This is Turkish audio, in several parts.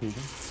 嗯。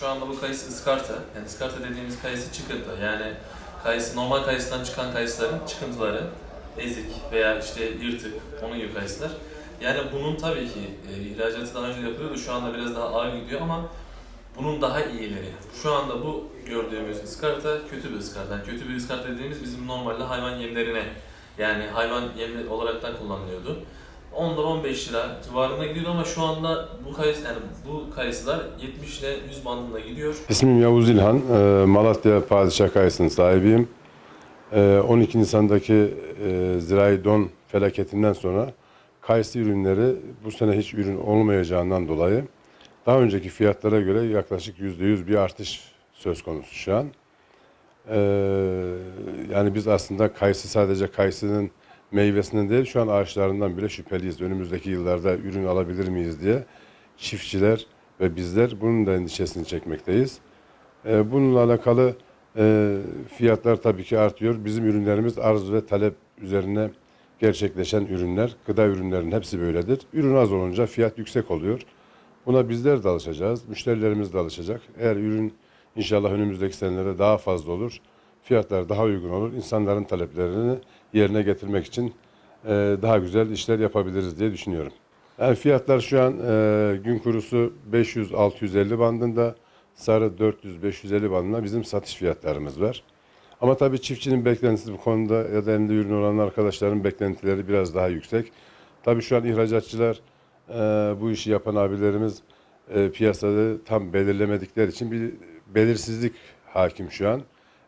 Şu anda bu kayısı ıskarta. Yani ıskarta dediğimiz kayısı çıkıntı. Yani kayısı normal kayısıdan çıkan kayısıların çıkıntıları ezik veya işte yırtık, onun gibi kayısılar. Yani bunun tabii ki e, ihracatı daha önce yapılıyordu. Şu anda biraz daha ağır gidiyor ama bunun daha iyileri. Şu anda bu gördüğümüz ıskarta kötü bir ıskarta. Yani kötü bir ıskarta dediğimiz bizim normalde hayvan yemlerine yani hayvan yemleri olaraktan kullanılıyordu. 10 lira 15 lira civarında gidiyordu ama şu anda bu kayısı yani bu kayısılar 70 ile 100 bandında gidiyor. İsmim Yavuz İlhan. Ee, Malatya Padişah Kayısı'nın sahibiyim. Ee, 12 Nisan'daki e, zirai don felaketinden sonra kayısı ürünleri bu sene hiç ürün olmayacağından dolayı daha önceki fiyatlara göre yaklaşık %100 bir artış söz konusu şu an. Ee, yani biz aslında kayısı sadece kayısının meyvesinden değil şu an ağaçlarından bile şüpheliyiz. Önümüzdeki yıllarda ürün alabilir miyiz diye çiftçiler ve bizler bunun da endişesini çekmekteyiz. Ee, bununla alakalı e, fiyatlar tabii ki artıyor. Bizim ürünlerimiz arz ve talep üzerine gerçekleşen ürünler. Gıda ürünlerinin hepsi böyledir. Ürün az olunca fiyat yüksek oluyor. Buna bizler de alışacağız. Müşterilerimiz de alışacak. Eğer ürün inşallah önümüzdeki senelerde daha fazla olur. Fiyatlar daha uygun olur. İnsanların taleplerini yerine getirmek için e, daha güzel işler yapabiliriz diye düşünüyorum. Yani fiyatlar şu an e, gün kurusu 500-650 bandında, sarı 400-550 bandında bizim satış fiyatlarımız var. Ama tabii çiftçinin beklentisi bu konuda ya da elinde ürün olan arkadaşların beklentileri biraz daha yüksek. Tabii şu an ihracatçılar, e, bu işi yapan abilerimiz piyasada tam belirlemedikleri için bir belirsizlik hakim şu an.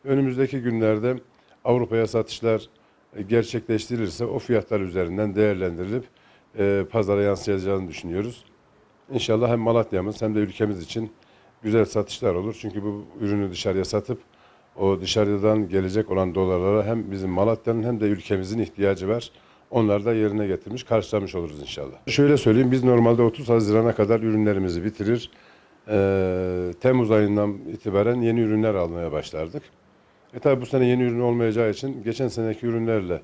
Önümüzdeki günlerde Avrupa'ya satışlar e, gerçekleştirilirse o fiyatlar üzerinden değerlendirilip e, pazara yansıyacağını düşünüyoruz. İnşallah hem Malatya'mız hem de ülkemiz için güzel satışlar olur. Çünkü bu ürünü dışarıya satıp o dışarıdan gelecek olan dolarlara hem bizim Malatya'nın hem de ülkemizin ihtiyacı var. Onları da yerine getirmiş, karşılamış oluruz inşallah. Şöyle söyleyeyim, biz normalde 30 Haziran'a kadar ürünlerimizi bitirir. Ee, Temmuz ayından itibaren yeni ürünler almaya başlardık. E tabi bu sene yeni ürün olmayacağı için geçen seneki ürünlerle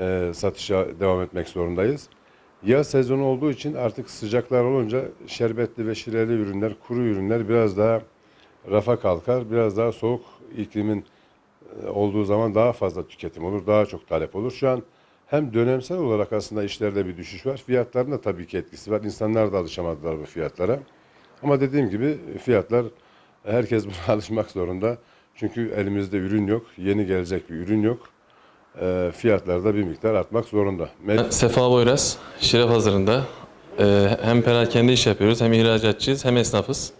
e, satışa devam etmek zorundayız. Yaz sezonu olduğu için artık sıcaklar olunca şerbetli ve şireli ürünler, kuru ürünler biraz daha rafa kalkar. Biraz daha soğuk iklimin e, olduğu zaman daha fazla tüketim olur, daha çok talep olur. Şu an hem dönemsel olarak aslında işlerde bir düşüş var. Fiyatların da tabii ki etkisi var. İnsanlar da alışamadılar bu fiyatlara. Ama dediğim gibi fiyatlar herkes buna alışmak zorunda. Çünkü elimizde ürün yok, yeni gelecek bir ürün yok. E, fiyatlar da bir miktar artmak zorunda. Med- Sefa Boyraz, Şire Pazarı'nda e, hem perakende iş yapıyoruz, hem ihracatçıyız, hem esnafız.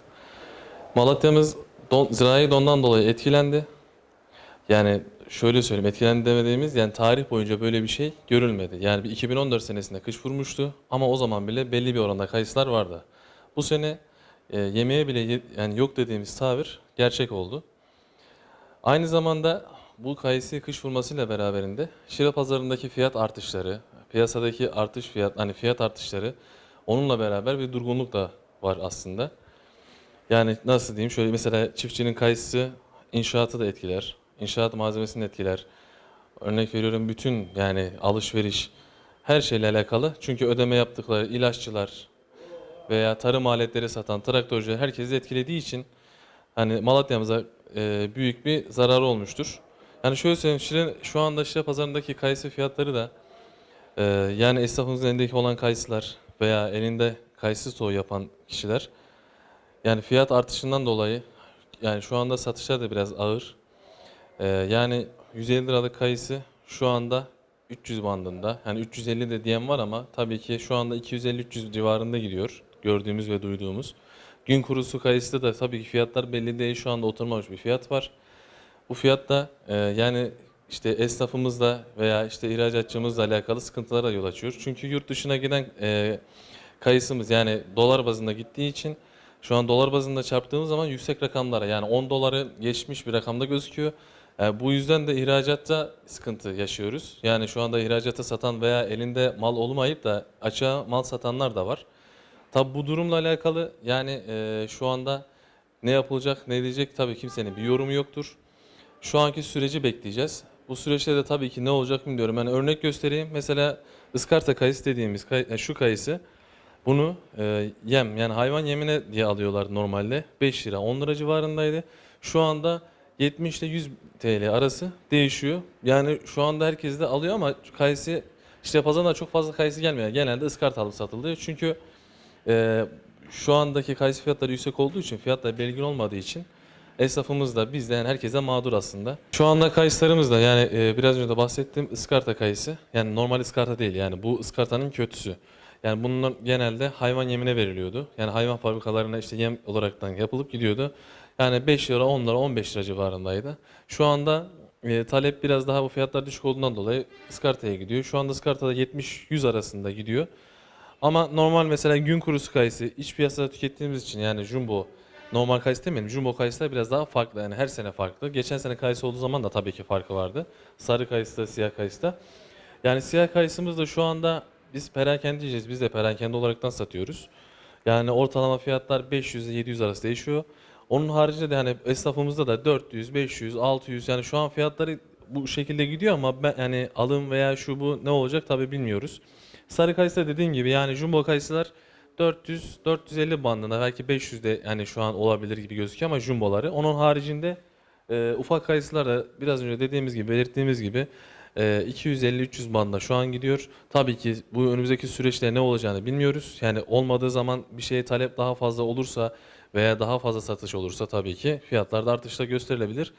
Malatya'mız don, zirai dondan dolayı etkilendi. Yani şöyle söyleyeyim, etkilendi demediğimiz yani tarih boyunca böyle bir şey görülmedi. Yani bir 2014 senesinde kış vurmuştu ama o zaman bile belli bir oranda kayısılar vardı. Bu sene e, yemeğe bile yani yok dediğimiz tabir gerçek oldu. Aynı zamanda bu kayısı kış vurmasıyla beraberinde Şire pazarındaki fiyat artışları, piyasadaki artış fiyat hani fiyat artışları onunla beraber bir durgunluk da var aslında. Yani nasıl diyeyim şöyle mesela çiftçinin kayısı inşaatı da etkiler. İnşaat malzemesini etkiler. Örnek veriyorum bütün yani alışveriş her şeyle alakalı. Çünkü ödeme yaptıkları ilaççılar veya tarım aletleri satan traktörcüler herkesi etkilediği için hani Malatya'mıza e, büyük bir zararı olmuştur. Yani şöyle söyleyeyim, Şire, şu anda Şire pazarındaki kayısı fiyatları da e, yani esnafımızın elindeki olan kayısılar veya elinde kayısı stoğu yapan kişiler yani fiyat artışından dolayı yani şu anda satışlar da biraz ağır. E, yani 150 liralık kayısı şu anda 300 bandında. Yani 350 de diyen var ama tabii ki şu anda 250-300 civarında gidiyor gördüğümüz ve duyduğumuz. Gün kurusu kayısıda da tabii ki fiyatlar belli değil. Şu anda oturmamış bir fiyat var. Bu fiyat da e, yani işte esnafımızla veya işte ihracatçımızla alakalı sıkıntılara yol açıyor. Çünkü yurt dışına giden e, kayısımız yani dolar bazında gittiği için şu an dolar bazında çarptığımız zaman yüksek rakamlara yani 10 doları geçmiş bir rakamda gözüküyor. E, bu yüzden de ihracatta sıkıntı yaşıyoruz. Yani şu anda ihracata satan veya elinde mal olmayıp da açığa mal satanlar da var. Tabi bu durumla alakalı yani e, şu anda ne yapılacak ne edecek tabii kimsenin bir yorumu yoktur. Şu anki süreci bekleyeceğiz. Bu süreçte de tabii ki ne olacak bilmiyorum. Yani örnek göstereyim. Mesela ıskarta kayısı dediğimiz kay- yani şu kayısı bunu e, yem yani hayvan yemine diye alıyorlar normalde. 5 lira 10 lira civarındaydı. Şu anda 70 ile 100 TL arası değişiyor. Yani şu anda herkes de alıyor ama kayısı işte pazarına çok fazla kayısı gelmiyor. Genelde ıskarta alıp satılıyor. Çünkü e, şu andaki kayısı fiyatları yüksek olduğu için fiyatlar belirgin olmadığı için esnafımız da biz de yani herkese mağdur aslında. Şu anda kayısılarımız da yani e, biraz önce de bahsettiğim ıskarta kayısı. Yani normal ıskarta değil yani bu ıskartanın kötüsü. Yani bunlar genelde hayvan yemine veriliyordu. Yani hayvan fabrikalarına işte yem olaraktan yapılıp gidiyordu. Yani 5 lira, 10 lira, 15 lira civarındaydı. Şu anda e, talep biraz daha bu fiyatlar düşük olduğundan dolayı ıskartaya gidiyor. Şu anda ıskartada 70-100 arasında gidiyor. Ama normal mesela gün kurusu kayısı iç piyasada tükettiğimiz için yani jumbo normal kayısı demeyelim. Jumbo kayısılar biraz daha farklı. Yani her sene farklı. Geçen sene kayısı olduğu zaman da tabii ki farkı vardı. Sarı kayısı da siyah kayısı da. Yani siyah kayısımız da şu anda biz perakendeciyiz. Biz de perakende olaraktan satıyoruz. Yani ortalama fiyatlar 500 ile 700 arası değişiyor. Onun haricinde de hani esnafımızda da 400, 500, 600 yani şu an fiyatları bu şekilde gidiyor ama ben yani alım veya şu bu ne olacak tabii bilmiyoruz. Sarı kayısı da dediğim gibi yani jumbo kayısılar 400 450 bandında belki 500 de yani şu an olabilir gibi gözüküyor ama jumboları. Onun haricinde e, ufak kayısılar da biraz önce dediğimiz gibi belirttiğimiz gibi e, 250-300 bandında şu an gidiyor. Tabii ki bu önümüzdeki süreçte ne olacağını bilmiyoruz. Yani olmadığı zaman bir şeye talep daha fazla olursa veya daha fazla satış olursa tabii ki fiyatlarda artışla gösterilebilir.